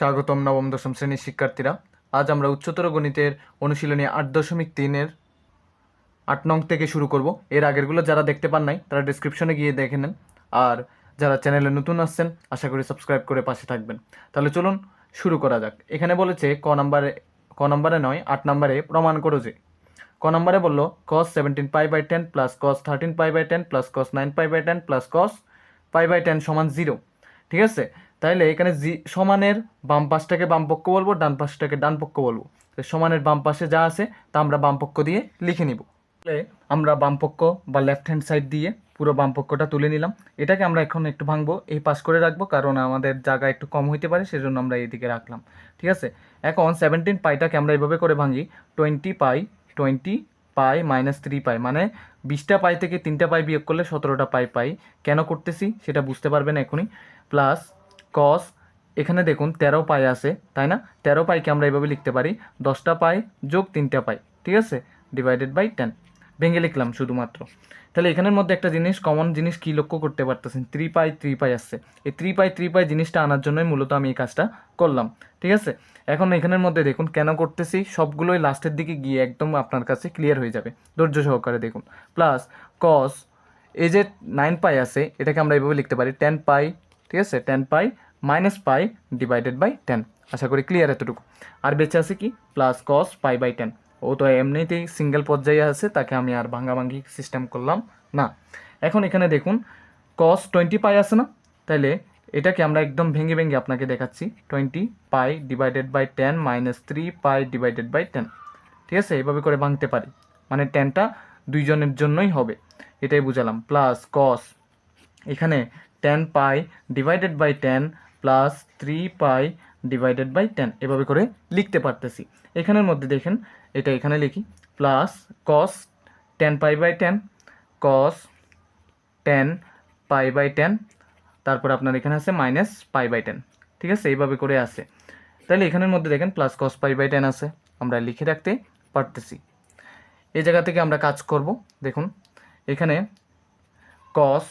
স্বাগতম নবম, দশম শ্রেণির শিক্ষার্থীরা। আজ আমরা উচ্চতর গণিতের অনুশীলনী আট দশমিক তিনের আট নং থেকে শুরু করব। এর আগেরগুলো যারা দেখতে পান নাই, তারা ডিসক্রিপশনে গিয়ে দেখে নেন। আর যারা চ্যানেলে নতুন আসছেন, আশা করি সাবস্ক্রাইব করে পাশে থাকবেন। তাহলে চলুন শুরু করা যাক। এখানে বলেছে ক নাম্বারে ক নাম্বারে নয়, আট নাম্বারে প্রমাণ করো যে। ক নাম্বারে বলল cos seventeen pi by ten plus cos thirteen pi by ten plus cos nine pi by ten plus cos pi by ten সমান জিরো ঠিক আছে? তাহলে এখানে জি, সমানের বাম পাশটাকে বাম পক্ষ বলব, ডান পাশটাকে ডান পক্ষ বলব। সমানের বাম পাশে যা আছে, তা আমরা বাম পক্ষ দিয়ে লিখে নিব। তাহলে আমরা বাম পক্ষ বা লেফট হ্যান্ড সাইড দিয়ে পুরো বাম পক্ষটা তুলে নিলাম। এটাকে আমরা এখন একটু ভাঙবো, এই পাশ করে রাখব, কারণ আমাদের জায়গা একটু কম হইতে পারে, সেজন্য আমরা এইদিকে রাখলাম। ঠিক আছে? এখন সেভেন্টিন পাইটাকে আমরা এইভাবে করে ভাঙি। Twenty pi twenty pi minus three pi মানে বিশটা পাই থেকে তিনটা পাই বিয়োগ করলে সতেরোটা পাই পাই। কেন করতেছি? সেটা বুঝতে পারবেন এখনই। প্লাস কস এখানে দেখুন তেরো পাই আছে, তাই না? তেরো পাইকে আমরা এইভাবে লিখতে পারি, দশটা পাই যোগ তিনটা পাই, ঠিক আছে? ডিভাইডেড বাই টেন ভেঙে লিখলাম শুধুমাত্র। তাহলে এখানের মধ্যে একটা জিনিস কমন জিনিস কি লক্ষ্য করতে পারতেছেন? থ্রি পাই থ্রি পাই আসছে। এই থ্রি পাই থ্রি পাই জিনিসটা আনার জন্যই মূলত আমি এই কাজটা করলাম, ঠিক আছে? এখন এখানের মধ্যে দেখুন, কেন করতেছি? সবগুলোই লাস্টের দিকে গিয়ে একদম আপনার কাছে ক্লিয়ার হয়ে যাবে। ধৈর্য সহকারে দেখুন। প্লাস কস এই যে নাইন পাই আছে, এটাকে আমরা এইভাবে লিখতে পারি টেন পাই ঠিক আছে? Ten pi minus pi divided by ten আশা করি ক্লিয়ার এতটুকু। আর বেঁচে আছে কি? Plus cos pi by ten ও তো এমনিতেই সিঙ্গেল পর্যায়ে আছে, তাকে আমি আর ভাঙ্গাভাঙ্গি সিস্টেম করলাম না। এখন এখানে দেখুন কস টোয়েন্টি পাই আছে না? তাহলে এটাকে আমরা একদম ভেঙে ভেঙে আপনাকে দেখাচ্ছি। Twenty pi divided by ten minus three pi divided by ten ঠিক আছে? এইভাবে করে ভাঙতে পারি। মানে টেনটা দুইজনের জন্যই হবে। এটাই বুঝালাম। প্লাস কস এখানে ten pi divided by ten plus three pi divided by ten এভাবে করে লিখতে পারতেছি। এখানের মধ্যে দেখেন, এটা এখানে লিখি। Plus cos ten pi by ten cos ten pi by ten তারপর আপনার এখানে আছে মাইনাস পাই বাই টেন ঠিক আছে? এইভাবে করে আছে। তাহলে এখানের মধ্যে দেখেন plus cos pi by ten আছে। আমরা লিখে রাখতে পারতেছি। এই জায়গা থেকে আমরা কাজ করব। দেখুন, এখানে কস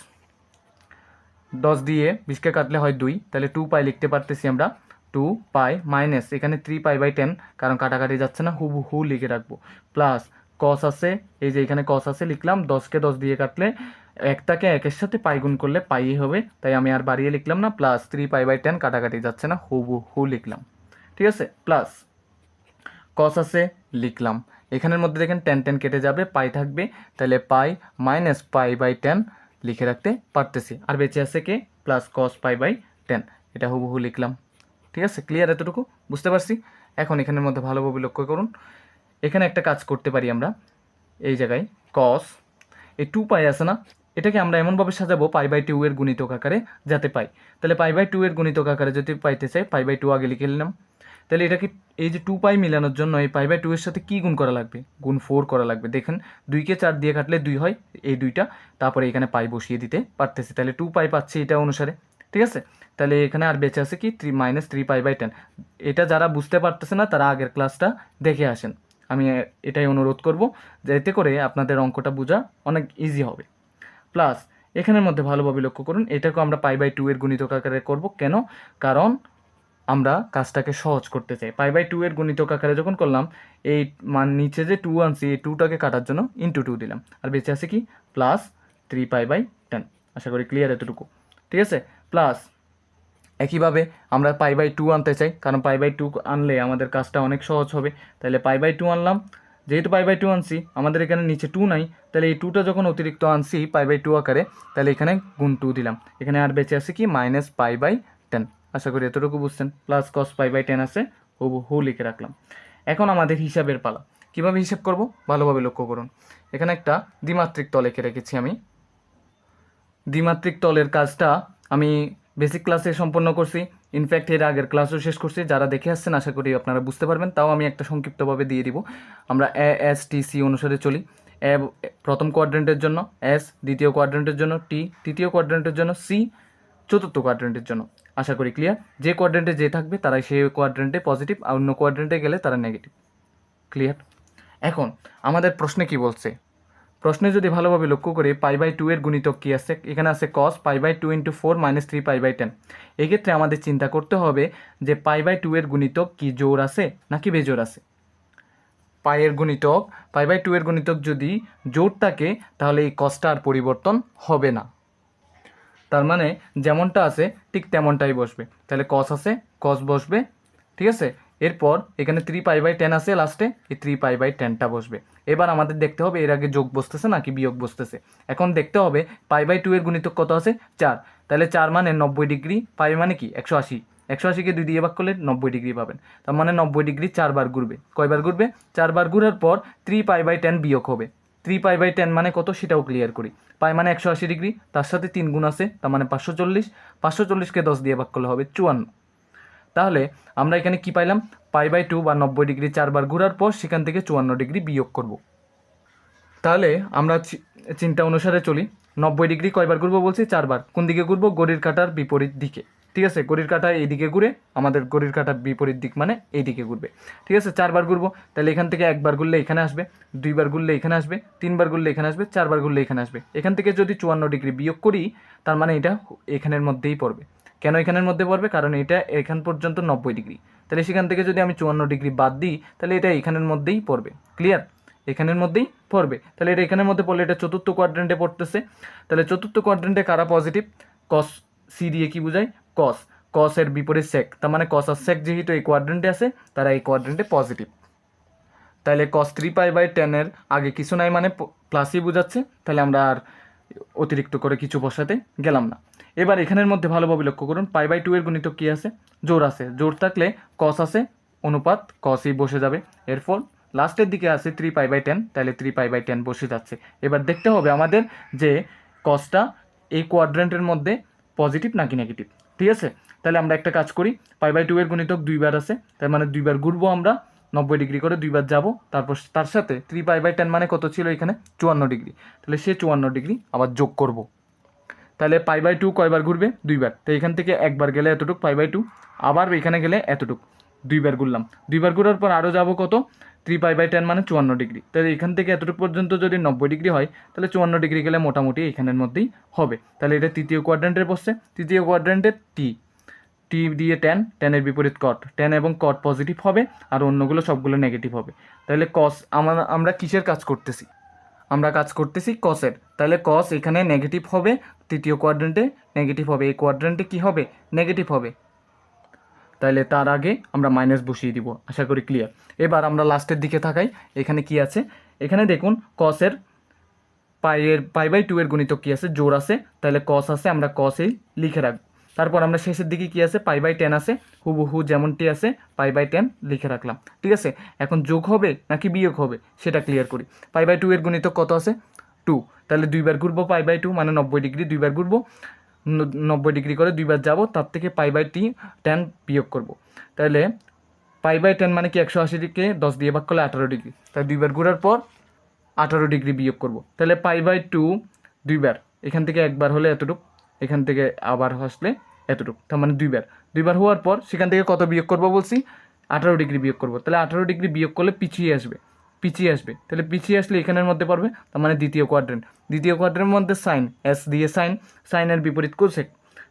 দশ দিয়ে বিশকে কাটলে হয় দুই, তাহলে টু পাই লিখতে পারতেছি আমরা টু পাই মাইনাস এখানে থ্রি পাই বাই টেন কারণ কাটাকাটি যাচ্ছে না হুবু হু লিখে রাখব। প্লাস কস আছে, এই যে এখানে কস আছে, লিখলাম, দশকে দশ দিয়ে কাটলে একটাকে একের সাথে পাই গুণ করলে পাই হবে, তাই আমি আর বাড়িয়ে লিখলাম না plus three pi by ten কাটাকাটি যাচ্ছে না হুবু হু লিখলাম। ঠিক আছে? প্লাস কস আছে, লিখলাম। এখানের মধ্যে দেখেন টেন টেন কেটে যাবে পাই থাকবে, তাহলে pi minus pi by ten লিখে রাখতে পারতেছি। আর বেঁচে আছে কে? Plus cos pi by ten এটা হুবহু লিখলাম। ঠিক আছে? ক্লিয়ার এতটুকু? বুঝতে পারছি? এখন এখানের মধ্যে ভালোভাবে লক্ষ্য করুন। এখানে একটা কাজ করতে পারি আমরা। এই জায়গায় কস এই টু পাই আছে না? এটাকে আমরা এমনভাবে সাজাবো পাই বাই টু এর গুণিতক আকারে যাতে পাই। তাহলে পাই বাই টু এর গুণিতক আকারে যদি পাইতে চাই পাই বাই টু আগে লিখে নিলাম। তাহলে এটাকে এই যে টু পাই মেলানোর জন্য এই পাই বাই টু এর সাথে কী গুণ করা লাগবে? গুণ ফোর করা লাগবে। দেখেন দুইকে চার দিয়ে কাটলে দুই হয়, এই দুইটা। তারপরে এখানে পাই বসিয়ে দিতে পারতেছি। তাহলে টু পাই পাচ্ছি এটা অনুসারে। ঠিক আছে? তাহলে এখানে আর বেঁচে আছে কি? Three minus three pi by ten এটা যারা বুঝতে পারতেছে না, তারা আগের ক্লাসটা দেখে আসেন। আমি এটাই অনুরোধ করব যে এতে করে আপনাদের অঙ্কটা বোঝা অনেক ইজি হবে। প্লাস এখানের মধ্যে ভালোভাবে লক্ষ্য করুন, এটাকেও আমরা পাই বাই টু এর গুণিতক আকারে করব। কেন? কারণ আমরা কাজটাকে সহজ করতে চাই। পাই বাই টু এর গণিতক আকারে যখন করলাম, এই মান নিচে যে টু আনছি, এই টুটাকে কাটার জন্য ইন্টু টু দিলাম। আর বেঁচে আছে কি? Plus three pi by ten আশা করি ক্লিয়ার এতটুকু। ঠিক আছে? প্লাস একইভাবে আমরা পাই বাই টু আনতে চাই, কারণ পাই বাই টু আনলে আমাদের কাজটা অনেক সহজ হবে। তাহলে পাই বাই টু আনলাম। যেহেতু পাই বাই টু আনছি, আমাদের এখানে নিচে টু নাই তাহলে এই টুটা যখন অতিরিক্ত আনছি পাই বাই টু আকারে তাহলে এখানে গুণ টু দিলাম। এখানে আর বেঁচে আছে কি? মাইনাস পাই বাই আশা করি এতটুকু বুঝছেন। Plus cos pi by ten আছে হু হু লিখে রাখলাম। এখন আমাদের হিসাবের পালা। কীভাবে হিসাব করব? ভালোভাবে লক্ষ্য করুন। এখানে একটা দ্বিমাত্রিক তল এঁকে রেখেছি আমি। দ্বিমাত্রিক তলের কাজটা আমি বেসিক ক্লাসে সম্পন্ন করছি। ইনফ্যাক্ট এর আগের ক্লাসও শেষ করছি। যারা দেখে আসছেন, আশা করি আপনারা বুঝতে পারবেন। তাও আমি একটা সংক্ষিপ্তভাবে দিয়ে দিব। আমরা এ এস টি সি অনুসারে চলি। এ প্রথম কোয়াড্রেন্টের জন্য এস দ্বিতীয় কোয়াড্রেন্টের জন্য টি তৃতীয় কোয়াড্রেন্টের জন্য সি চতুর্থ কোয়াড্রেন্টের জন্য। আশা করি ক্লিয়ার যে কোয়াড্রেন্টে যে থাকবে, তারাই সেই কোয়াড্রেন্টে পজিটিভ আর অন্য কোয়াড্রেন্টে গেলে তারা নেগেটিভ ক্লিয়ার এখন, আমাদের প্রশ্নে কি বলছে? প্রশ্নে যদি ভালোভাবে লক্ষ্য করি পাই বাই টু এর গুণিতক কী আছে? এখানে আছে cos pi by two into four minus three pi by ten এক্ষেত্রে আমাদের চিন্তা করতে হবে যে পাই বাই টু এর গুণিতক কি জোর আছে, নাকি বেজোর আছে? পায়ের গুণিতক পাই বাই টু এর গুণিতক যদি জোর থাকে, তাহলে এই কসটা আর পরিবর্তন হবে না। তার মানে যেমনটা আছে, ঠিক তেমনটাই বসবে। তাহলে কস আছে কস বসবে, ঠিক আছে? এরপর এখানে থ্রি পাই বাই টেন আছে লাস্টে এই থ্রি পাই বাই টেনটা বসবে। এবার আমাদের দেখতে হবে, এর আগে যোগ বসতেছে নাকি বিয়োগ বসতেছে? এখন দেখতে হবে পাই বাই টু এর গুণিতক কত আছে? চার। তাহলে চার মানে নব্বই ডিগ্রি পাই মানে কি? একশো আশি। একশো আশিকে দুই দিয়ে ভাগ করলে নব্বই ডিগ্রি পাবেন। তার মানে নব্বই ডিগ্রি চারবার ঘুরবে। কয়বার ঘুরবে? চারবার ঘুরার পর থ্রি পাই বাই টেন বিয়োগ হবে। থ্রি পাই বাই টেন মানে কত? সেটাও ক্লিয়ার করি। পাই মানে একশো আশি ডিগ্রি তার সাথে তিন গুণ আছে, তার মানে পাঁচশো চল্লিশ। পাঁচশো চল্লিশকে দশ দিয়ে ভাগ করলে হবে চুয়ান্ন। তাহলে আমরা এখানে কি পাইলাম? পাই বাই টু বা নব্বই ডিগ্রি চারবার ঘোরার পর সেখান থেকে চুয়ান্ন ডিগ্রি বিয়োগ করব। তাহলে আমরা চিন্তা অনুসারে চলি। নব্বই ডিগ্রি কয়বার ঘুরবো বলছি? চারবার। কোন দিকে ঘুরবো? গড়ির কাটার বিপরীত দিকে। ঠিক আছে? গড়ির কাটা এইদিকে ঘুরে, আমাদের গড়ির কাটার বিপরীত দিক মানে এইদিকে ঘুরবে। ঠিক আছে? চারবার ঘুরবো, তাহলে এখান থেকে একবার ঘুরলে এখানে আসবে, দুইবার ঘুরলে এখানে আসবে, তিনবার ঘুরলে এখানে আসবে, চারবার ঘুরলে এখানে আসবে। এখান থেকে যদি চুয়ান্ন ডিগ্রি বিয়োগ করি, তার মানে এটা এখানের মধ্যেই পড়বে। কেন এখানের মধ্যে পড়বে? কারণ এটা এখান পর্যন্ত নব্বই ডিগ্রি। তাহলে সেখান থেকে যদি আমি চুয়ান্ন ডিগ্রি বাদ দিই, তাহলে এটা এখানের মধ্যেই পড়বে। ক্লিয়ার? এখানের মধ্যেই পড়বে। তাহলে এটা এখানের মধ্যে পড়লে এটা চতুর্থ কোয়াড্রেন্টে পড়তেছে। তাহলে চতুর্থ কোয়াড্রেন্টে কারা পজিটিভ কস সি দিয়ে কি বোঝায়? কস কসের বিপরীত সেক তার মানে কস আর সেক যেহেতু এই কোয়াড্রেন্টে আছে, তারা এই কোয়াড্রেন্টে পজিটিভ তাহলে কস থ্রি পাই বাই টেনের আগে কিছু নাই মানে প্লাসই বোঝাচ্ছে তাহলে আমরা আর অতিরিক্ত করে কিছু বসাতে গেলাম না। এবার এখানের মধ্যে ভালোভাবে লক্ষ্য করুন পাই বাই টু এর গুণিতক কী আছে? জোর আছে। জোর থাকলে কস আছে, অনুপাত কসই বসে যাবে। এরপর লাস্টের দিকে আছে থ্রি পাই বাই টেন তাহলে থ্রি পাই বাই টেন বসে যাচ্ছে। এবার দেখতে হবে আমাদের যে কসটা এই কোয়াড্রেন্টের মধ্যে পজিটিভ নাকি নেগেটিভ ঠিক আছে? তাহলে আমরা একটা কাজ করি, পাই বাই টু এর গুণিতক দুইবার আছে, তার মানে দুইবার ঘুরবো আমরা, নব্বই ডিগ্রি করে দুইবার যাব, তারপর তার সাথে থ্রি পাই বাই টেন মানে কত ছিল এখানে? চুয়ান্ন ডিগ্রি। তাহলে সে চুয়ান্ন ডিগ্রি আবার যোগ করব। তাহলে পাই বাই টু কয়বার ঘুরবে? দুইবার তো এখান থেকে একবার গেলে এতটুক, পাই বাই টু, আবার এখানে গেলে এতটুক দুইবার ঘুরলাম। দুইবার ঘুরার পর আরও যাব কত? থ্রি পাই বাই টেন মানে চুয়ান্ন ডিগ্রি। তাহলে এখান থেকে এতটুকু পর্যন্ত যদি নব্বই ডিগ্রি হয়, তাহলে চুয়ান্ন ডিগ্রি গেলে মোটামুটি এখানের মধ্যেই হবে। তাহলে এটা তৃতীয় কোয়াড্রেন্টে বসছে। তৃতীয় কোয়াড্রেন্টে টি টি দিয়ে টেন টেনের বিপরীত কট টেন এবং কট পজিটিভ হবে, আর অন্যগুলো সবগুলো নেগেটিভ হবে। তাহলে কস আমরা আমরা কিসের কাজ করতেছি? আমরা কাজ করতেছি কসের তাহলে কস এখানে নেগেটিভ হবে, তৃতীয় কোয়াড্রেন্টে নেগেটিভ হবে। এই কোয়াড্রেন্টে কি হবে? নেগেটিভ হবে। তাহলে তার আগে আমরা মাইনাস বসিয়ে দিব, আশা করি ক্লিয়ার এবার আমরা লাস্টের দিকে থাকাই এখানে কি আছে? এখানে দেখুন কসের পাইয়ের পাই বাই টু এর কী আছে? জোর আছে তাহলে কস আছে, আমরা কসেই লিখে রাখব। তারপর আমরা শেষের দিকে কি আছে? পাই বাই টেন আছে, হুবহু যেমনটি আছে পাই বাই টেন লিখে রাখলাম। ঠিক আছে? এখন যোগ হবে নাকি বিয়োগ হবে? সেটা ক্লিয়ার করি। পাই বাই টু এর কত আছে? টু তাহলে দুইবার ঘুরবো পাই বাই টু মানে নব্বই ডিগ্রি দুইবার ঘুরবো। নব্বই ডিগ্রি করে দুইবার যাব, তার থেকে পাই বাই টি টেন বিয়োগ করব। তাহলে পাই বাই টেন মানে কি একশো আশিকে দশ দিয়ে ভাগ করলে আঠারো ডিগ্রি। তাই দুইবার ঘোরার পর আঠারো ডিগ্রি বিয়োগ করব। তাহলে পাই বাই টু দুইবার, এখান থেকে একবার হলে এতটুক, এখান থেকে আবার আসলে এতটুক, তার মানে দুইবার। দুইবার হওয়ার পর সেখান থেকে কত বিয়োগ করব বলছি? আঠারো ডিগ্রি বিয়োগ করব। তাহলে আঠারো ডিগ্রি বিয়োগ করলে পিছিয়ে আসবে। পিছিয়ে আসবে। তাহলে পিছিয়ে আসলে এখানের মধ্যে পড়বে, তার মানে দ্বিতীয় কোয়াড্রেন্ট দ্বিতীয় কোয়াড্রেন্টের মধ্যে সাইন এস দিয়ে সাইন সাইনের বিপরীত কোসেক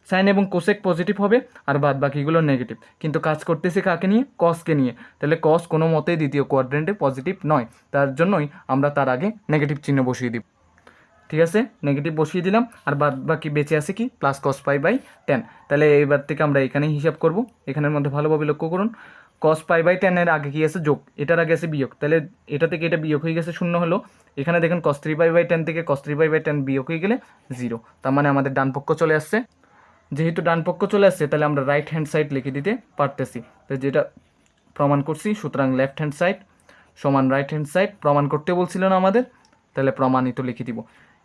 সাইন এবং কোসেক পজিটিভ হবে, আর বাদ বাকিগুলো নেগেটিভ কিন্তু কাজ করতেছে কাকে নিয়ে? কসকে নিয়ে। তাহলে কস কোনো মতেই দ্বিতীয় কোয়াড্রেন্টে পজিটিভ নয়। তার জন্যই আমরা তার আগে নেগেটিভ চিহ্ন বসিয়ে দিব ঠিক আছে? নেগেটিভ বসিয়ে দিলাম, আর বাদ বাকি বেঁচে আছে কি? Plus cos pi by ten তাহলে এইবার থেকে আমরা এখানেই হিসাব করব। এখানের মধ্যে ভালোভাবে লক্ষ্য করুন। কস পাই বাই টেনের আগে কি আছে? যোগ। এটার আগে আছে বিয়োগ। তাহলে এটা থেকে এটা বিয়োগ হয়ে গেছে শূন্য হলো। এখানে দেখেন cos three pi by ten থেকে cos three pi by ten বিয়োগ হয়ে গেলে জিরো তার মানে আমাদের ডান পক্ষ চলে আসছে। যেহেতু ডান পক্ষ চলে আসছে, তাহলে আমরা রাইট হ্যান্ড সাইড লিখে দিতে পারতেছি। তো যেটা প্রমাণ করছি, সুতরাং লেফট হ্যান্ড সাইড সমান রাইট হ্যান্ড সাইড প্রমাণ করতে বলছিল না আমাদের, তাহলে প্রমাণিত লিখে দিব।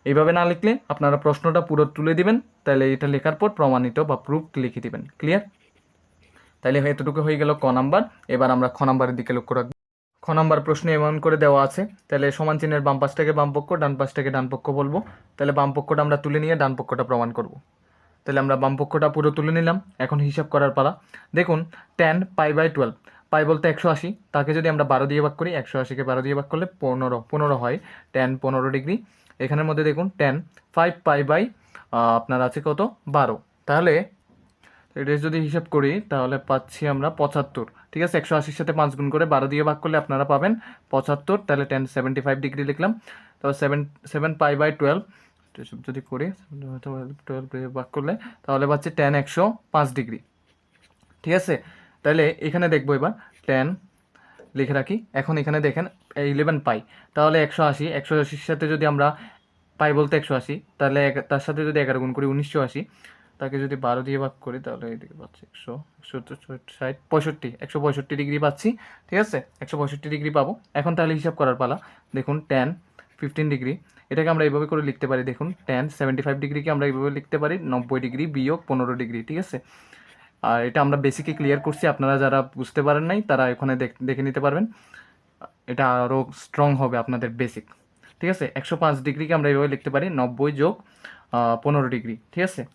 এইভাবে না লিখলে আপনারা প্রশ্নটা পুরো তুলে দিবেন, তাহলে এটা লেখার পর প্রমাণিত বা প্রুফ লিখে দিবেন। ক্লিয়ার তাহলে এতটুকু হয়ে গেল ক নাম্বার। এবার আমরা খ নাম্বারের দিকে লক্ষ্য রাখব। খ নাম্বার প্রশ্নে এমন করে দেওয়া আছে তাহলে সমান চিহ্নের বাম পাশটাকে বাম পক্ষ, ডান পাশটাকে ডান পক্ষ বলব। তাহলে বাম পক্ষটা আমরা তুলে নিয়ে ডান পক্ষটা প্রমাণ করব। তাহলে আমরা বাম পক্ষটা পুরো তুলে নিলাম, এখন হিসাব করার পালা। দেখুন ten pi by twelve pi বলতে একশো আশি, তাকে যদি আমরা বারো দিয়ে ভাগ করি, একশো আশিকে বারো দিয়ে ভাগ করলে পনেরো পনেরো হয় টেন পনেরো ডিগ্রি। এখানের মধ্যে দেখুন টেন ফাইভ পাই বাই আপনার আছে কত? বারো। তাহলে এটা যদি হিসাব করি, তাহলে পাচ্ছি আমরা পঁচাত্তর। ঠিক আছে? একশো আশির সাথে পাঁচ গুণ করে বারো দিয়ে ভাগ করলে আপনারা পাবেন পঁচাত্তর। তাহলে টেন সেভেন্টি ফাইভ ডিগ্রি লিখলাম। তো seven seven pi by twelve যদি করি টুয়েলভ ভাগ করলে, তাহলে পাচ্ছি টেন একশো পাঁচ ডিগ্রি ঠিক আছে? তাহলে এখানে দেখব এবার টেন লিখে রাখি। এখন এখানে দেখেন ইলেভেন পাই তাহলে একশো আশি, একশো আশির সাথে যদি আমরা পাই বলতে একশো আশি, তাহলে তার সাথে যদি এগারো গুণ করি, উনিশশো আশি। তাকে যদি বারো দিয়ে ভাগ করি, তাহলে এদিকে পাচ্ছি একশো একশো ষাট পঁয়ষট্টি, একশো পঁয়ষট্টি ডিগ্রি পাচ্ছি, ঠিক আছে? একশো পঁয়ষট্টি ডিগ্রি পাবো। এখন তাহলে হিসাব করার পালা। দেখুন টেন ফিফটিন ডিগ্রি। এটাকে আমরা এইভাবে করে লিখতে পারি, দেখুন টেন সেভেন্টি ফাইভ ডিগ্রিকে আমরা এইভাবে লিখতে পারি, নব্বই ডিগ্রি বিয়োগ পনেরো ডিগ্রি, ঠিক আছে? আর এটা আমরা বেসিকে ক্লিয়ার করছি, আপনারা যারা বুঝতে পারেন নাই, তারা এখানে দেখ- দেখে নিতে পারবেন। এটা আরও স্ট্রং হবে আপনাদের বেসিক ঠিক আছে? একশো পাঁচ ডিগ্রিকে আমরা এইভাবে লিখতে পারি, নব্বই যোগ পনেরো ডিগ্রি, ঠিক আছে?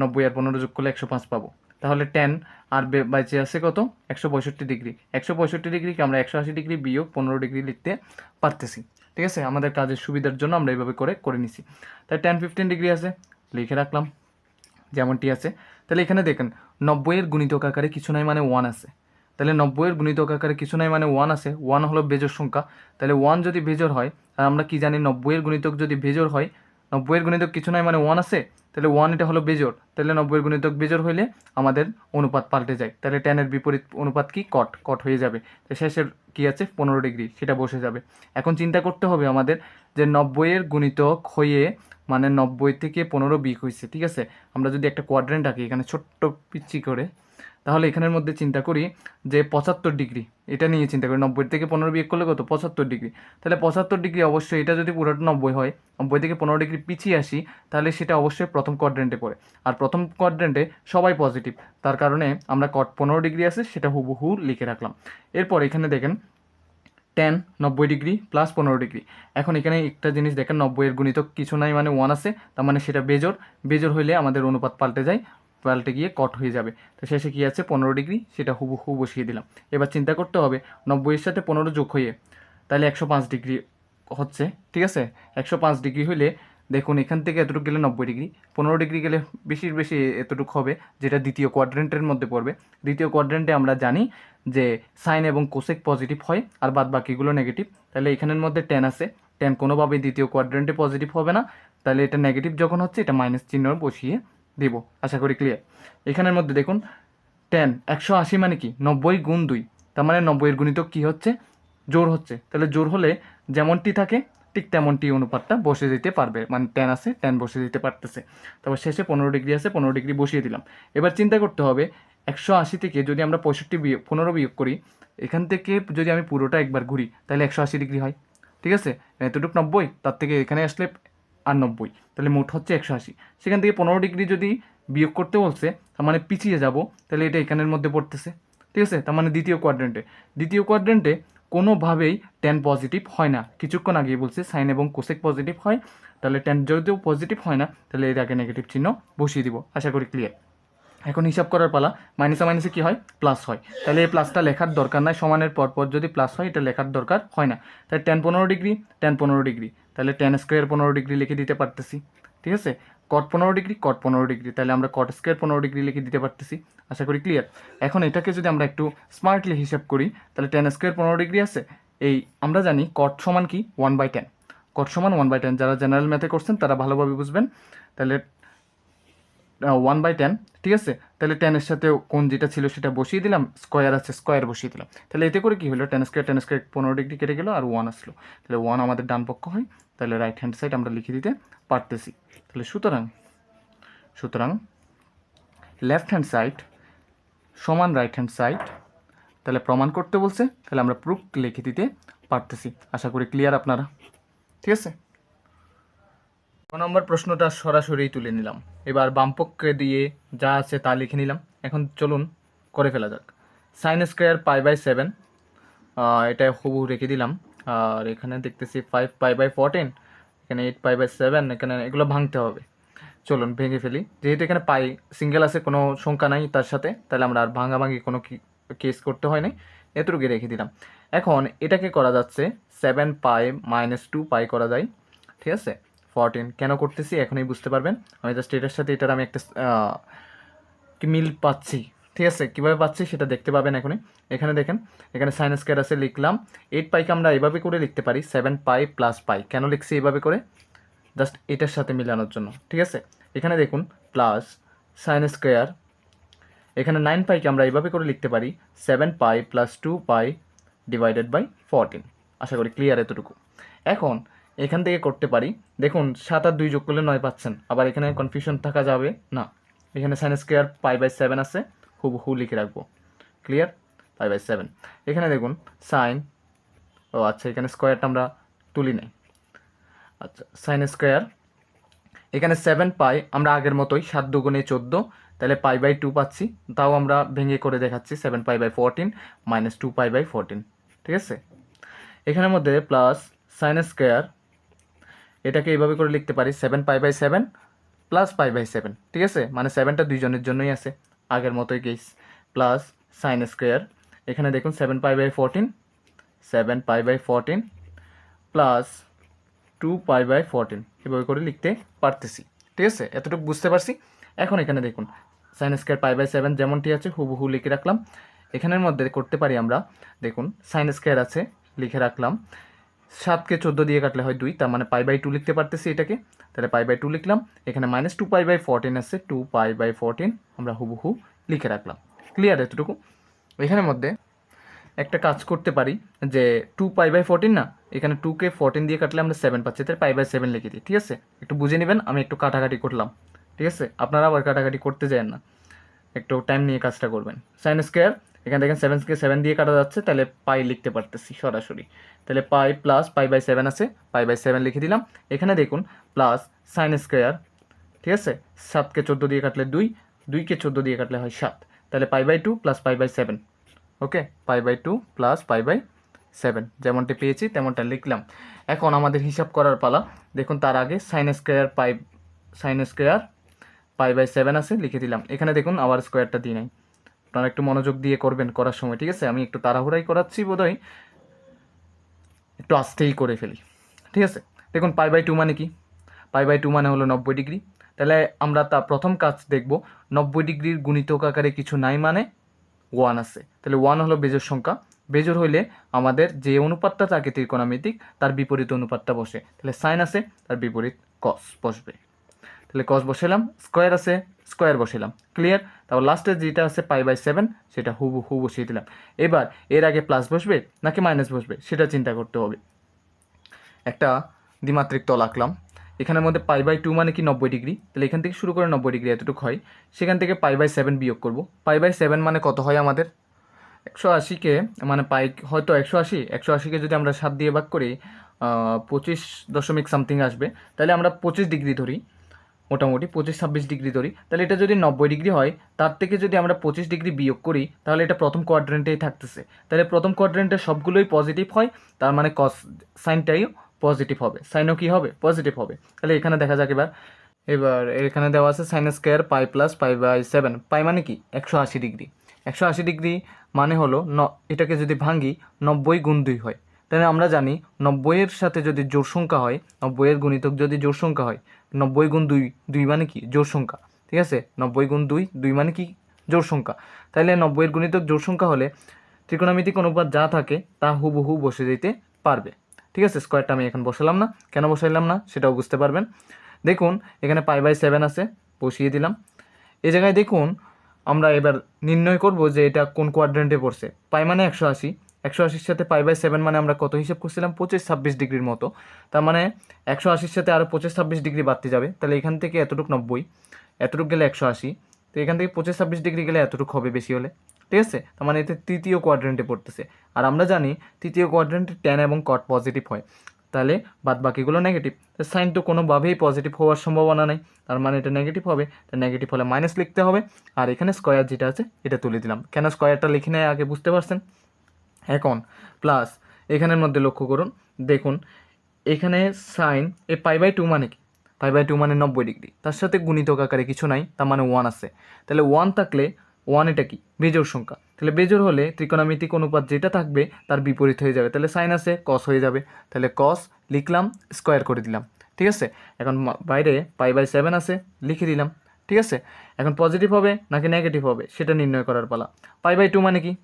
নব্বই আর পনেরো যোগ করলে একশো পাঁচ পাবো। তাহলে টেন আর বেঁচে আছে কত? একশো পঁয়ষট্টি ডিগ্রি। একশো পঁয়ষট্টি ডিগ্রিকে আমরা একশো আশি ডিগ্রি বিয়োগ পনেরো ডিগ্রি লিখতে পারতেছি। ঠিক আছে? আমাদের কাজের সুবিধার জন্য আমরা এইভাবে করে করে নিছি। তাই টেন ফিফটিন ডিগ্রি আছে, লিখে রাখলাম। যেমনটি আছে। তাহলে এখানে দেখেন নব্বইয়ের গুণিতক আকারে কিছু নাই মানে ওয়ান আছে। তাহলে নব্বইয়ের গুণিতক আকারে কিছু নাই মানে ওয়ান আছে ওয়ান হলো বেজোর সংখ্যা। তাহলে ওয়ান যদি বেজোর হয়, আর আমরা কি জানি নব্বইয়ের গুণিতক যদি বেজোর হয় নব্বইয়ের গুণিতক কিছু নাই মানে ওয়ান আছে তাহলে ওয়ান এটা হলো বেজোর তাহলে নব্বইয়ের গুণিতক বেজোর হইলে আমাদের অনুপাত পাল্টে যায়। তাহলে টেনের বিপরীত অনুপাত কি? কট কট হয়ে যাবে। শেষের কি আছে? পনেরো ডিগ্রি, সেটা বসে যাবে। এখন চিন্তা করতে হবে আমাদের যে নব্বইয়ের গুণিতক হয়ে মানে নব্বই থেকে পনেরো বিক হয়েছে ঠিক আছে? আমরা যদি একটা কোয়াড্রেন্ট আঁকি, এখানে ছোট্ট পিচ্ছি করে তাহলে এখানের মধ্যে চিন্তা করি যে পঁচাত্তর ডিগ্রি, এটা নিয়ে চিন্তা করি। নব্বই থেকে পনেরো বিয়োগ করলে কত? পঁচাত্তর ডিগ্রি। তাহলে পঁচাত্তর ডিগ্রি অবশ্যই, এটা যদি পুরোটা নব্বই হয়, নব্বই থেকে পনেরো ডিগ্রি পিছিয়ে আসি, তাহলে সেটা অবশ্যই প্রথম কোয়াড্রেন্টে পড়ে। আর প্রথম কোয়াড্রেন্টে সবাই পজিটিভ তার কারণে আমরা কট পনেরো ডিগ্রি আছে, সেটা হুবহু লিখে রাখলাম। এরপর এখানে দেখেন টেন নব্বই ডিগ্রি প্লাস পনেরো ডিগ্রি। এখন এখানে একটা জিনিস দেখেন নব্বইয়ের গুণিতক কিছু নাই মানে ওয়ান আছে, তার মানে সেটা বেজোর বেজোর হইলে আমাদের অনুপাত পাল্টে যায়। পাল্টে গিয়ে কট হয়ে যাবে। তো শেষে কী আছে? পনেরো ডিগ্রি, সেটা হুবহু বসিয়ে দিলাম। এবার চিন্তা করতে হবে, নব্বইয়ের সাথে পনেরো যোগ হয়ে, তাহলে একশো পাঁচ ডিগ্রি হচ্ছে, ঠিক আছে? একশো পাঁচ ডিগ্রি হলে দেখুন, এখান থেকে এতটুকু গেলে নব্বই ডিগ্রি, পনেরো ডিগ্রি গেলে বেশির বেশি এতটুকু হবে, যেটা দ্বিতীয় কোয়াড্রেন্টের মধ্যে পড়বে। দ্বিতীয় কোয়াড্রেন্টে আমরা জানি যে সাইন এবং কোসেক পজিটিভ হয়, আর বাদ বাকিগুলো নেগেটিভ তাহলে এখানের মধ্যে টেন আছে টেন কোনোভাবেই দ্বিতীয় কোয়াড্রেন্টে পজিটিভ হবে না। তাহলে এটা নেগেটিভ যখন হচ্ছে, এটা মাইনাস চিহ্ন বসিয়ে দিব, আশা করি ক্লিয়ার এখানের মধ্যে দেখুন টেন একশো আশি মানে কি? নব্বই গুণ দুই। তার মানে নব্বইয়ের গুণিতক কী হচ্ছে? জোর হচ্ছে। তাহলে জোর হলে যেমনটি থাকে, ঠিক তেমনটি অনুপাতটা বসে দিতে পারবে। মানে টেন আছে টেন বসে দিতে পারতেছে। তারপর শেষে পনেরো ডিগ্রি আছে, পনেরো ডিগ্রি বসিয়ে দিলাম। এবার চিন্তা করতে হবে, একশো আশি থেকে যদি আমরা পঁয়ষট্টি বিয়োগ, পনেরো বিয়োগ করি, এখান থেকে যদি আমি পুরোটা একবার ঘুরি, তাহলে একশো আশি ডিগ্রি হয়। ঠিক আছে? এতটুকু নব্বই, তার থেকে এখানে আসলে আর নব্বই। তাহলে মোট হচ্ছে একশো আশি। সেখান থেকে পনেরো ডিগ্রি যদি বিয়োগ করতে বলছে, তার মানে পিছিয়ে যাব, তাহলে এটা এখানের মধ্যে পড়তেছে। ঠিক আছে? তার মানে দ্বিতীয় কোয়াড্রেন্টে দ্বিতীয় কোয়াড্রেন্টে কোনোভাবেই টেন পজিটিভ হয় না। কিছুক্ষণ আগেই বলছে সাইন এবং কোসেক পজিটিভ হয়, তাহলে টেন যদিও পজিটিভ হয় না, তাহলে এর আগে নেগেটিভ চিহ্ন বসিয়ে দিব। আশা করি ক্লিয়ার এখন হিসাব করার পালা মাইনাসে মাইনাসে কী হয়? প্লাস হয়। তাহলে এই প্লাসটা লেখার দরকার নাই, সমানের পর পর যদি প্লাস হয়, এটা লেখার দরকার হয় না। তাহলে টেন পনেরো ডিগ্রি টেন পনেরো ডিগ্রি। তাহলে টেন স্কোয়ার পনেরো ডিগ্রি লিখে দিতে পারতেছি, ঠিক আছে? কট পনেরো ডিগ্রি কট পনেরো ডিগ্রি তাহলে আমরা কট স্কোয়ার পনেরো ডিগ্রি লিখে দিতে পারতেছি, আশা করি ক্লিয়ার এখন এটাকে যদি আমরা একটু স্মার্টলি হিসাব করি, তাহলে টেন স্কোয়ার পনেরো ডিগ্রি আছে, এই আমরা জানি কট সমান কি? ওয়ান বাই টেন কট সমান ওয়ান বাই টেন যারা জেনারেল ম্যাথে করছেন তারা ভালোভাবে বুঝবেন। তাহলে ওয়ান বাই টেন ঠিক আছে? তাহলে টেনের সাথে কোন যেটা ছিল সেটা বসিয়ে দিলাম স্কোয়ার আছে স্কোয়ার বসিয়ে দিলাম। তাহলে এতে করে কি হলো? টেন স্কোয়ার টেন স্কোয়ার পনেরো ডিগ্রি কেটে গেলো আর ওয়ান আসলো। তাহলে ওয়ান আমাদের ডান পক্ষ হয় তাহলে রাইট হ্যান্ড সাইড আমরা লিখে দিতে পারতেছি। তাহলে সুতরাং সুতরাং লেফট হ্যান্ড সাইড সমান রাইট হ্যান্ড সাইড তাহলে প্রমাণ করতে বলছে, তাহলে আমরা প্রুফ লিখে দিতে পারতেছি। আশা করি ক্লিয়ার আপনারা। ঠিক আছে? ক নম্বর প্রশ্নটা সরাসরি তুলে নিলাম। এবার বামপক্ষে দিয়ে যা আছে তা লিখে নিলাম। এখন চলুন করে ফেলা যাক। Sine square pi by seven এটা হুবহু রেখে দিলাম। আর এখানে দেখতেছি ফাইভ পাই বাই ফোরটিন এখানে এইট পাই বাই সেভেন এখানে এগুলো ভাঙতে হবে। চলুন ভেঙে ফেলি। যেহেতু এখানে পাই সিঙ্গেল আছে, কোনো সংখ্যা নাই তার সাথে, তাহলে আমরা আর ভাঙাভাঙি কোনো কি কেস করতে হয় নাই। এতটুকু রেখে দিলাম। এখন এটাকে করা যাচ্ছে seven pi minus two pi করা যায়। ঠিক আছে? ফরটিন কেন করতেছি? এখনই বুঝতে পারবেন। আমি জাস্ট এটার সাথে এটার আমি একটা মিল পাচ্ছি? ঠিক আছে, কীভাবে পাচ্ছি সেটা দেখতে পাবেন এখনই। এখানে দেখেন, এখানে সাইন স্কোয়ার আছে, লিখলাম। এইট পাইকে আমরা এভাবে করে লিখতে পারি সেভেন পাই প্লাস পাই কেন লিখছি এভাবে করে? জাস্ট এটার সাথে মিলানোর জন্য, ঠিক আছে? এখানে দেখুন প্লাস সাইন স্কোয়ার এখানে নাইন পাইকে আমরা এইভাবে করে লিখতে পারি seven pi plus two pi divided by fourteen আশা করি ক্লিয়ার এতটুকু। এখন এখান থেকে করতে পারি, দেখুন, সাত আর দুই যোগ করলে নয় পাচ্ছেন। আবার এখানে কনফিউশন থাকা যাবে না। এখানে sine square pi by seven আছে। হুবহু লিখে রাখব। ক্লিয়ার পাই বাই সেভেন এখানে দেখুন সাইন ও আচ্ছা এখানে স্কোয়ারটা আমরা তুলি নাই। আচ্ছা সাইন স্কোয়ার এখানে সেভেন পাই, আমরা আগের মতোই সাত দুগুণে চোদ্দ, তাহলে পাই বাই টু পাচ্ছি, তাও আমরা ভেঙে করে দেখাচ্ছি seven pi by fourteen minus two pi by fourteen ঠিক আছে? এখানের মধ্যে প্লাস সাইন স্কোয়ার এটাকে এইভাবে করে লিখতে পারি seven pi by seven plus pi by seven ঠিক আছে? মানে সেভেনটা দুইজনের জন্যই আছে। আগের মতোই কেস প্লাস সাইন স্কোয়ার এখানে দেখুন seven pi by fourteen seven pi by fourteen plus two pi by fourteen এভাবে করে লিখতে পারতেছি। ঠিক আছে? এতটুকু বুঝতে পারছি। এখন এখানে দেখুন sine square pi by seven যেমনটি আছে, হুবহু লিখে রাখলাম। এখানের মধ্যে করতে পারি আমরা, দেখুন সাইন স্কোয়ার আছে, লিখে রাখলাম। সাতকে চোদ্দ দিয়ে কাটলে হয় দুই, তার মানে পাই বাই টু লিখতে পারতেছি এটাকে। তাহলে পাই বাই টু লিখলাম। এখানে minus two pi by fourteen আছে টু পাই বাই ফোরটিন আমরা হুবহু লিখে রাখলাম। ক্লিয়ার এতটুকু? এখানের মধ্যে একটা কাজ করতে পারি যে টু পাই বাই ফোরটিন না, এখানে টুকে ফোরটিন দিয়ে কাটলে আমরা সেভেন পাচ্ছি, তাহলে পাই বাই সেভেন লিখে দিই, ঠিক আছে? একটু বুঝে নেবেন, আমি একটু কাটাকাটি করলাম, ঠিক আছে? আপনারা আবার কাটাকাটি করতে যান না। একটু টাইম নিয়ে কাজটা করবেন। সাইন স্কোয়ার এখানে দেখেন সেভেনকে সেভেন দিয়ে কাটা যাচ্ছে, তাহলে পাই লিখতে পারতেছি সরাসরি। তাহলে pi plus pi by seven আছে পাই বাই সেভেন লিখে দিলাম। এখানে দেখুন প্লাস সাইন স্কোয়ার ঠিক আছে? সাতকে চোদ্দ দিয়ে কাটলে দুই দুইকে চোদ্দ দিয়ে কাটলে হয় সাত। তাহলে pi by two plus pi by seven okay pi by two plus pi by seven যেমনটি পেয়েছি তেমনটা লিখলাম। এখন আমাদের হিসাব করার পালা, দেখুন তার আগে sine square pi sine square pi by seven আছে, লিখে দিলাম। এখানে দেখুন, আবার স্কোয়ারটা দিই নাই। আপনারা একটু মনোযোগ দিয়ে করবেন করার সময়, ঠিক আছে? আমি একটু তাড়াহুড়াই করাচ্ছি বোধহয়। একটু আস্তেই করে ফেলি, ঠিক আছে? দেখুন, পাই বাই টু মানে কি? পাই বাই টু মানে হলো নব্বই ডিগ্রি। তাহলে আমরা তা প্রথম কাজ দেখব, নব্বই ডিগ্রির গুণিতক আকারে কিছু নাই মানে ওয়ান আছে। তাহলে ওয়ান হলো বেজোর সংখ্যা। বেজোর হইলে আমাদের যে অনুপাতটা থাকে ত্রিকোণামিতিক, তার বিপরীত অনুপাতটা বসে। তাহলে সাইন আছে, তার বিপরীত কস বসবে। তাহলে কস বসালাম স্কোয়ার আছে স্কোয়ার বসালাম ক্লিয়ার তারপর লাস্টে যেটা আছে পাই বাই সেভেন সেটা হুবু হু বসিয়ে দিলাম। এবার এর আগে প্লাস বসবে নাকি মাইনাস বসবে সেটা চিন্তা করতে হবে। একটা দ্বিমাত্রিক তল আঁকলাম। এখানের মধ্যে পাই বাই টু মানে কি নব্বই ডিগ্রি? তাহলে এখান থেকে শুরু করে নব্বই ডিগ্রি এতটুকু হয়। সেখান থেকে পাই বাই সেভেন বিয়োগ করব। পাই বাই সেভেন মানে কত হয় আমাদের? একশো আশিকে মানে পাই হয়তো একশো আশি, একশো আশিকে যদি আমরা সাত দিয়ে ভাগ করি পঁচিশ দশমিক সামথিং আসবে, তাহলে আমরা পঁচিশ ডিগ্রি ধরি। মোটামুটি পঁচিশ ছাব্বিশ ডিগ্রি ধরি। তাহলে এটা যদি নব্বই ডিগ্রি হয়, তার থেকে যদি আমরা পঁচিশ ডিগ্রি বিয়োগ করি, তাহলে এটা প্রথম কোয়াড্রেন্টেই থাকতেছে। তাহলে প্রথম কোয়াড্রেন্টে সবগুলোই পজিটিভ হয়, তার মানে কস সাইনটাইও পজিটিভ হবে। সাইনও কী হবে? পজিটিভ হবে। তাহলে এখানে দেখা যাক এবার। এবার এখানে দেওয়া আছে sine square pi plus pi by seven pi মানে কি? একশো আশি ডিগ্রি। একশো আশি ডিগ্রি মানে হলো ন, এটাকে যদি ভাঙি নব্বই গুণ দুই হয়। তাহলে আমরা জানি নব্বইয়ের সাথে যদি জোর সংখ্যা হয়, নব্বইয়ের গুণিতক যদি জোর সংখ্যা হয় নব্বই গুণ দুই দুই মানে কি? জোর সংখ্যা। ঠিক আছে? নব্বই গুণ দুই দুই মানে কি? জোর সংখ্যা। তাহলে নব্বইয়ের গুণিতক জোর সংখ্যা হলে ত্রিকোণমিতিক অনুপাত যা থাকে তা হুবহু বসে দিতে পারবে। ঠিক আছে? স্কোয়ারটা আমি এখন বসালাম না। কেন বসাইলাম না? সেটাও বুঝতে পারবেন। দেখুন, এখানে পাই বাই সেভেন আছে, বসিয়ে দিলাম। এই জায়গায় দেখুন, আমরা এবার নির্ণয় করব যে এটা কোন কোয়াড্রেন্টে পড়ছে। পাই মানে একশো আশি। একশো আশির সাথে পাই বাই সেভেন মানে আমরা কত হিসেব করছিলাম? পঁচিশ ছাব্বিশ ডিগ্রির মতো। তার মানে একশো আশির সাথে আরও পঁচিশ ছাব্বিশ ডিগ্রি বাড়তে যাবে। তাহলে এখান থেকে এতটুকু নব্বই, এতটুকু গেলে একশো আশি। তো এখান থেকে পঁচিশ ছাব্বিশ ডিগ্রি গেলে এতটুকু হবে বেশি হলে। ঠিক আছে? তার মানে এতে তৃতীয় কোয়াড্রেন্টে পড়তেছে। আর আমরা জানি তৃতীয় কোয়াড্রেন্টে টেন এবং কট পজিটিভ হয়। তাহলে বাদ বাকিগুলো নেগেটিভ সাইন তো কোনোভাবেই পজিটিভ হওয়ার সম্ভাবনা নেই। তার মানে এটা নেগেটিভ হবে। তা নেগেটিভ হলে মাইনাস লিখতে হবে। আর এখানে স্কোয়ার যেটা আছে, এটা তুলে দিলাম। কেন স্কোয়ারটা লিখে নেয় আগে বুঝতে পারছেন? এখন প্লাস এখানের মধ্যে লক্ষ্য করুন, দেখুন, এখানে sine, A pi by two মানে কি? পাই বাই টু মানে নব্বই ডিগ্রি। তার সাথে গুণিতক আকারে কিছু নাই, তার মানে ওয়ান আছে। তাহলে ওয়ান থাকলে ওয়ান এটা কি? বেজোর সংখ্যা। তাহলে বেজোর হলে ত্রিকোণমিতিক অনুপাত যেটা থাকবে, তার বিপরীত হয়ে যাবে। তাহলে সাইন আছে কস হয়ে যাবে। তাহলে কস লিখলাম স্কোয়ার করে দিলাম। ঠিক আছে? এখন বাইরে পাই বাই সেভেন আছে, লিখে দিলাম। ঠিক আছে? এখন পজিটিভ হবে নাকি নেগেটিভ হবে, সেটা নির্ণয় করার পালা। পাই বাই টু মানে কি?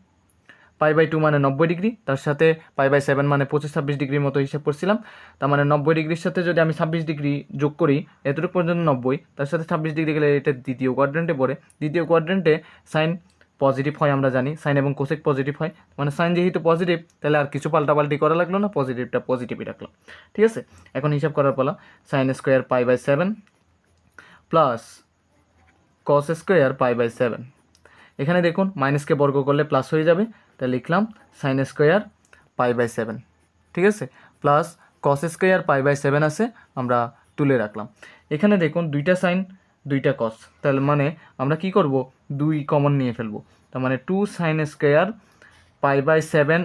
পাই বাই টু মানে নব্বই ডিগ্রি, তার সাথে পাই বাই সেভেন মানে পঁচিশ ছাব্বিশ ডিগ্রির মতো হিসাব করছিলাম। তার মানে নব্বই ডিগ্রির সাথে যদি আমি ছাব্বিশ ডিগ্রি যোগ করি, এতটুকু পর্যন্ত নব্বই, তার সাথে ছাব্বিশ ডিগ্রি গেলে এটা দ্বিতীয় কোয়াড্রেন্টে পড়ে। দ্বিতীয় কোয়াড্রেন্টে সাইন পজিটিভ হয় আমরা জানি সাইন এবং কোসেক পজিটিভ হয়। মানে সাইন যেহেতু পজিটিভ তাহলে আর কিছু পাল্টাপাল্টি করা লাগল না পজিটিভটা পজিটিভই রাখলাম। ঠিক আছে? এখন হিসাব করার পালা sine square pi by seven plus cos square pi by seven এখানে দেখুন মাইনাসকে বর্গ করলে প্লাস হয়ে যাবে। তাই লিখলাম sine square pi by seven ঠিক আছে? Plus cos square pi by seven আছে, আমরা তুলে রাখলাম। এখানে দেখুন, দুইটা সাইন দুইটা কস তাহলে মানে আমরা কি করব? দুই কমন নিয়ে ফেলব। তার মানে two sine square pi by seven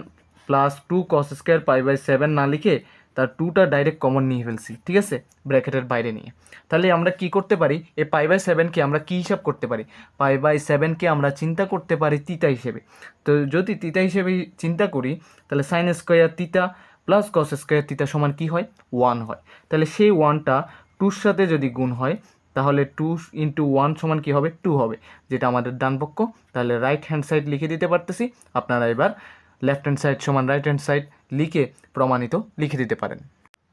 plus two cos square pi by seven না লিখে তার টুটা ডাইরেক্ট কমন নিয়ে ফেলছি, ঠিক আছে? ব্র্যাকেটের বাইরে নিয়ে। তাহলে আমরা কি করতে পারি? এই পাই বাই সেভেনকে আমরা কী হিসাব করতে পারি? পাই বাই সেভেনকে আমরা চিন্তা করতে পারি তিতা হিসেবে। তো যদি তিতা হিসেবে চিন্তা করি, তাহলে sine square theta plus cos square theta সমান কি হয়? ওয়ান হয়। তাহলে সেই ওয়ানটা টুর সাথে যদি গুণ হয়, তাহলে টু ইন্টু ওয়ান সমান কী হবে? টু হবে। যেটা আমাদের ডান পক্ষ তাহলে রাইট হ্যান্ড সাইড লিখে দিতে পারতেছি। আপনারা এবার লেফট হ্যান্ড সাইড সমান রাইট হ্যান্ড সাইড লিখে প্রমাণিত লিখে দিতে পারেন।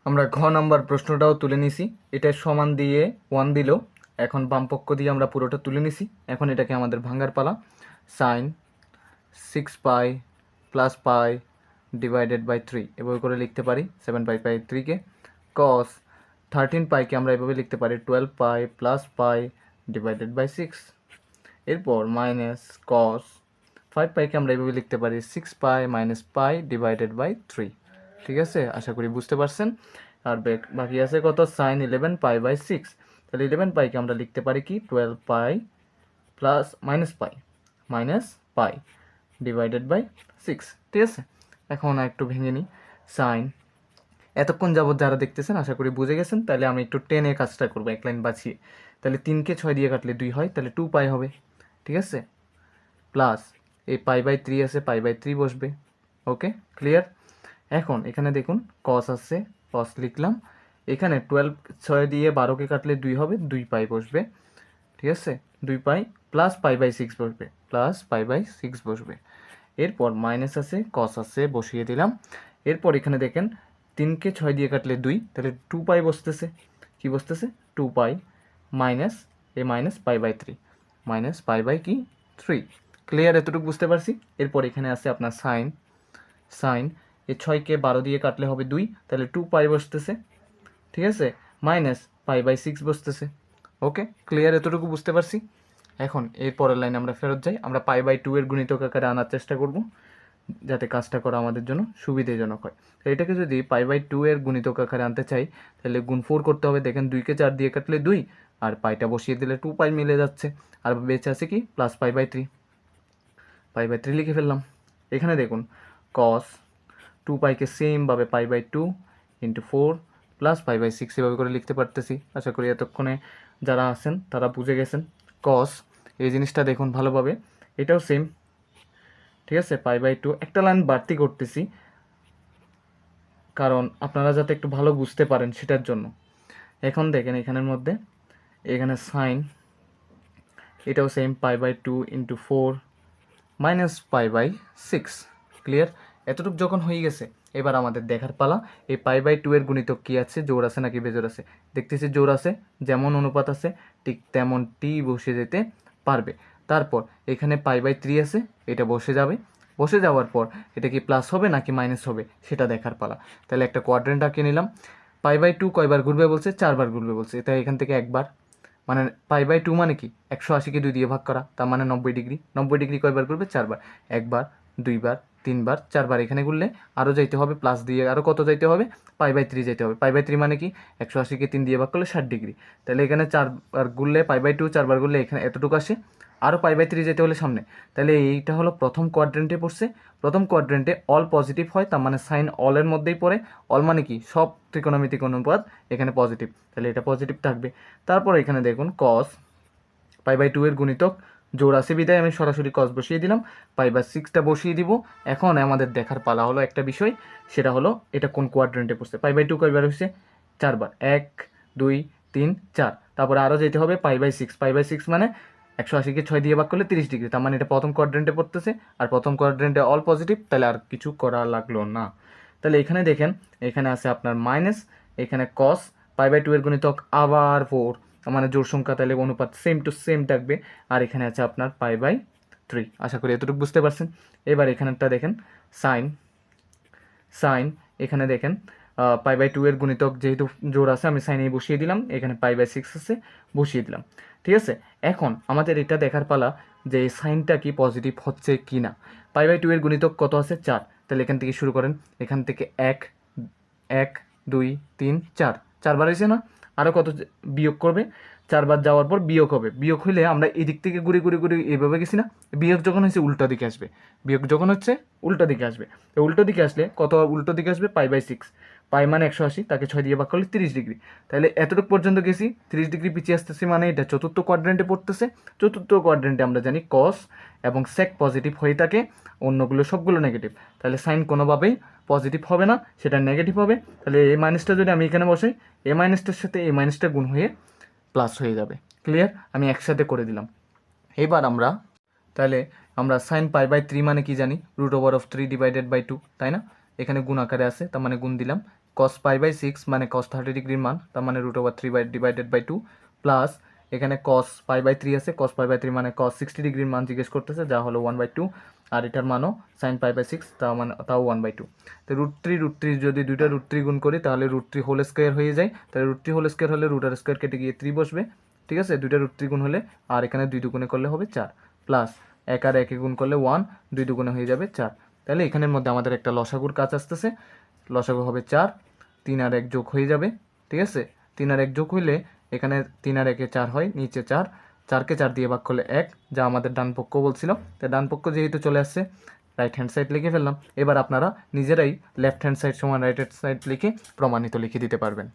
আমরা ঘ নাম্বার প্রশ্নটাও তুলে নিছি। এটা সমান দিয়ে ওয়ান দিল। এখন বাম পক্ষ দিয়ে আমরা পুরোটা তুলে নিছি। এখন এটাকে আমাদের ভাঙার পালা। Sine six pi plus pi divided by three এভাবে করে লিখতে পারি। সেভেন পাই পাই থ্রিকে কস থার্টিন পাইকে আমরা এভাবে লিখতে পারি। Twelve pi plus pi divided by six এরপর মাইনাস কস ফাইভ পাইকে আমরা এভাবে লিখতে পারি six pi minus pi divided by three ঠিক আছে? আশা করি বুঝতে পারছেন। আর বাকি আছে কত? Sine eleven pi by six তাহলে ইলেভেন পাইকে আমরা লিখতে পারি কি? Twelve pi plus minus pi minus pi divided by six ঠিক আছে? এখন একটু ভেঙে নিই। সাইন এতক্ষণ যাবত যারা দেখতেছেন, আশা করি বুঝে গেছেন। তাহলে আমি একটু টেনে কাজটা করব, এক লাইন বাঁচিয়ে। তাহলে তিনকে ছয় দিয়ে কাটলে দুই হয়, তাহলে টু পাই হবে। ঠিক আছে? প্লাস এই পাই বাই থ্রি আছে পাই বাই থ্রি বসবে। ওকে ক্লিয়ার এখন এখানে দেখুন কস আছে কস লিখলাম। এখানে টুয়েলভ ছয় দিয়ে বারোকে কাটলে দুই হবে, দুই পাই বসবে। ঠিক আছে? দুই pi plus pi by six বসবে প্লাস পাই বাই সিক্স বসবে। এরপর মাইনাস আছে কস আছে, বসিয়ে দিলাম। এরপর এখানে দেখেন তিনকে ছয় দিয়ে কাটলে দুই, তাহলে টু পাই বসতেছে। কি বসতেছে? Two pi minus A minus pi by three minus pi by কি? থ্রি ক্লিয়ার এতটুকু বুঝতে পারছি। এরপর এখানে আছে আপনার সাইন সাইন এই ছয়কে বারো দিয়ে কাটলে হবে দুই, তাহলে টু পাই বসতেছে। ঠিক আছে? মাইনাস পাই বাই সিক্স বসতেছে। ওকে ক্লিয়ার এতটুকু বুঝতে পারছি? এখন এর পরের লাইনে আমরা ফেরত যাই। আমরা পাই বাই টু এর গুণিতক আকারে আনার চেষ্টা করব, যাতে কাজটা করা আমাদের জন্য সুবিধাজনক হয়। এটাকে যদি পাই বাই টু এর গুণিতক আকারে আনতে চাই, তাহলে গুণ ফোর করতে হবে। দেখেন দুইকে চার দিয়ে কাটলে দুই, আর পাইটা বসিয়ে দিলে টু পাই মিলে যাচ্ছে। আর বেঁচে আছে কি? Plus pi by three pi by three লিখে ফেললাম। এখানে দেখুন কস টু পাইকে সেমভাবে pi by two into four plus pi by six এভাবে করে লিখতে পারতেছি। আশা করি এতক্ষণে যারা আছেন, তারা বুঝে গেছেন। কস এই জিনিসটা দেখুন ভালোভাবে। এটাও সেম ঠিক আছে? পাই বাই টু একটা লাইন বাড়তি করতেছি। কারণ আপনারা যাতে একটু ভালো বুঝতে পারেন সেটার জন্য। এখন দেখেন এখানের মধ্যে, এখানে সাইন এটাও same pi by two into four minus pi by six. Clear? এতটুকু যখন হয়ে গেছে, এবার আমাদের দেখার পালা, এই পাই বাই টু এর গুণিতক কী আছে? জোর আছে নাকি বেজোর আছে? দেখতেছি জোর আছে, যেমন অনুপাত আছে, ঠিক তেমন টি বসে যেতে পারবে। তারপর এখানে পাই বাই থ্রি আছে, এটা বসে যাবে। বসে যাওয়ার পর এটা কি প্লাস হবে নাকি মাইনাস হবে, সেটা দেখার পালা। তাহলে একটা কোয়াড্রেন্ট আঁকে নিলাম। পাই বাই টু কয়বার ঘুরবে বলছে? চারবার ঘুরবে বলছে। এটা এখান থেকে একবার মানে পাই বাই টু মানে কি? একশো আশিকে দুই দিয়ে ভাগ করা, তার মানে নব্বই ডিগ্রি। নব্বই ডিগ্রি কয়বার করবে? চারবার। একবার, দুইবার, তিনবার, চারবার। এখানে ঘুরলে আরও যাইতে হবে প্লাস দিয়ে আরও কত যাইতে হবে? পাই বাই থ্রি যেতে হবে। পাই বাই থ্রি মানে কি? একশো আশিকে তিন দিয়ে ভাগ করলে ষাট ডিগ্রি। তাহলে এখানে চারবার ঘুরলে পাই বাই টু চারবার গুললে এখানে এতটুকু আসে আরও পাই বাই থ্রি যেতে হলে সামনে। তাহলে এইটা হলো প্রথম কোয়াড্রেন্টে পড়ছে। প্রথম কোয়াড্রেন্টে অল পজিটিভ হয়, তার মানে সাইন অলের মধ্যেই পড়ে। অল মানে কি? সব ত্রিকোণমিতিক অনুপাত এখানে পজিটিভ তাহলে এটা পজিটিভ থাকবে। তারপর এখানে দেখুন কস পাই বাই টু এর গুণিতক জোর আছে বিদায়, আমি সরাসরি কস বসিয়ে দিলাম। পাই বাই সিক্সটা বসিয়ে দিব। এখন আমাদের দেখার পালা হলো একটা বিষয়, সেটা হলো এটা কোন কোয়াড্রেন্টে পড়ছে। পাই বাই টু কয়বার হচ্ছে চারবার। এক, দুই, তিন, চার। তারপরে আরও যেতে হবে, pi by six pi by six মানে একশো আশিকে ছয় দিয়ে ভাগ করলে তিরিশ ডিগ্রি। তার মানে এটা প্রথম কোয়াড্রেন্টে পড়তেছে, আর প্রথম কোয়াড্রেন্টে অল পজিটিভ তাহলে আর কিছু করা লাগল না। তাহলে এখানে দেখেন, এখানে আছে আপনার মাইনাস এখানে কস পাই বাই টু এর গণিতক আবার ফোর মানে জোর সংখ্যা তাহলে অনুপাত সেম টু সেম থাকবে। আর এখানে আছে আপনার পাই বাই থ্রি আশা করি এতটুকু বুঝতে পারছেন। এবার এখানেরটা দেখেন সাইন সাইন এখানে দেখেন পাই বাই টু এর গুণিতক যেহেতু জোর আছে, আমি সাইনে বসিয়ে দিলাম। এখানে পাই বাই সিক্স আছে, বসিয়ে দিলাম। ঠিক আছে? এখন আমাদের এটা দেখার পালা যে সাইনটা কি পজিটিভ হচ্ছে কি না পাই বাই টু এর গুণিতক কত আছে? চার। তাহলে এখান থেকে শুরু করেন। এখান থেকে এক এক, দুই, তিন, চার। চারবার হয়েছে না? আরও কত বিয়োগ করবে? চারবার যাওয়ার পর বিয়োগ হবে। বিয়োগ হলে আমরা এদিক থেকে ঘুরে ঘুরে ঘুরে এভাবে গেছি না? বিয়োগ যখন হচ্ছে উল্টো দিকে আসবে। বিয়োগ যখন হচ্ছে, উল্টো দিকে আসবে। উল্টো দিকে আসলে কত উল্টো দিকে আসবে? পাই বাই সিক্স পাই মানে একশো আশি, তাকে ছয় দিয়ে ভাগ করলে তিরিশ ডিগ্রি। তাহলে এতটুকু পর্যন্ত গেছি, তিরিশ ডিগ্রি পিছিয়ে আসতেছি মানে এটা চতুর্থ কোয়াড্রেন্টে পড়তেছে। চতুর্থ কোয়াড্রেন্টে আমরা জানি কস এবং সেক পজিটিভ হয়ে থাকে, অন্যগুলো সবগুলো নেগেটিভ তাহলে সাইন কোনোভাবেই পজিটিভ হবে না, সেটা নেগেটিভ হবে। তাহলে এই মাইনাসটা যদি আমি এখানে বসাই এ মাইনাসটার সাথে এই মাইনাসটা গুণ হয়ে প্লাস হয়ে যাবে। ক্লিয়ার আমি একসাথে করে দিলাম। এবার আমরা, তাহলে আমরা সাইন পাই বাই থ্রি মানে কি জানি? Root over of three divided by two তাই না? এখানে গুণ আকারে আছে, তার মানে গুণ দিলাম। কস পাই বাই সিক্স মানে কস থার্টি ডিগ্রির মান, তার মানে root over three by divided by two plus এখানে কস পাই বাই থ্রি আছে কস পাই বাই থ্রি মানে কস সিক্সটি ডিগ্রির মান জিজ্ঞেস করতেছে, যা হলো ওয়ান বাই টু আর এটার মানও সাইন পাই বাই সিক্স তাও মানে তাও ওয়ান বাই টু তো রুট থ্রি রুট থ্রি যদি দুইটা রুট থ্রি গুণ করি, তাহলে রুট থ্রি হোল স্কোয়ার হয়ে যায়। তাহলে রুট থ্রি হোল স্কোয়ার হলে রুটার স্কোয়ার কেটে গিয়ে থ্রি বসবে, ঠিক আছে? দুইটা রুট থ্রি গুণ হলে, আর এখানে দুই দুগুণে করলে হবে চার প্লাস এক আর একে গুণ করলে ওয়ান দুই দুগুণে হয়ে যাবে চার। তাহলে এখানের মধ্যে আমাদের একটা লসাগুর কাজ আসতেছে। লসাগু হবে চার, তিন আর এক যোগ হয়ে যাবে, ঠিক আছে? তিন আর এক যোগ হইলে এখানে তিন আর একে চার হয়, নিচে চার, চারকে চার দিয়ে ভাগ করলে এক, যা আমাদের ডান পক্ষ বলছিল। তাই ডান পক্ষ যেহেতু চলে আসছে রাইট হ্যান্ড সাইড লিখে ফেললাম। এবার আপনারা নিজেরাই লেফট হ্যান্ড সাইড সমান রাইট হ্যান্ড সাইড লিখে প্রমাণিত লিখে দিতে পারবেন।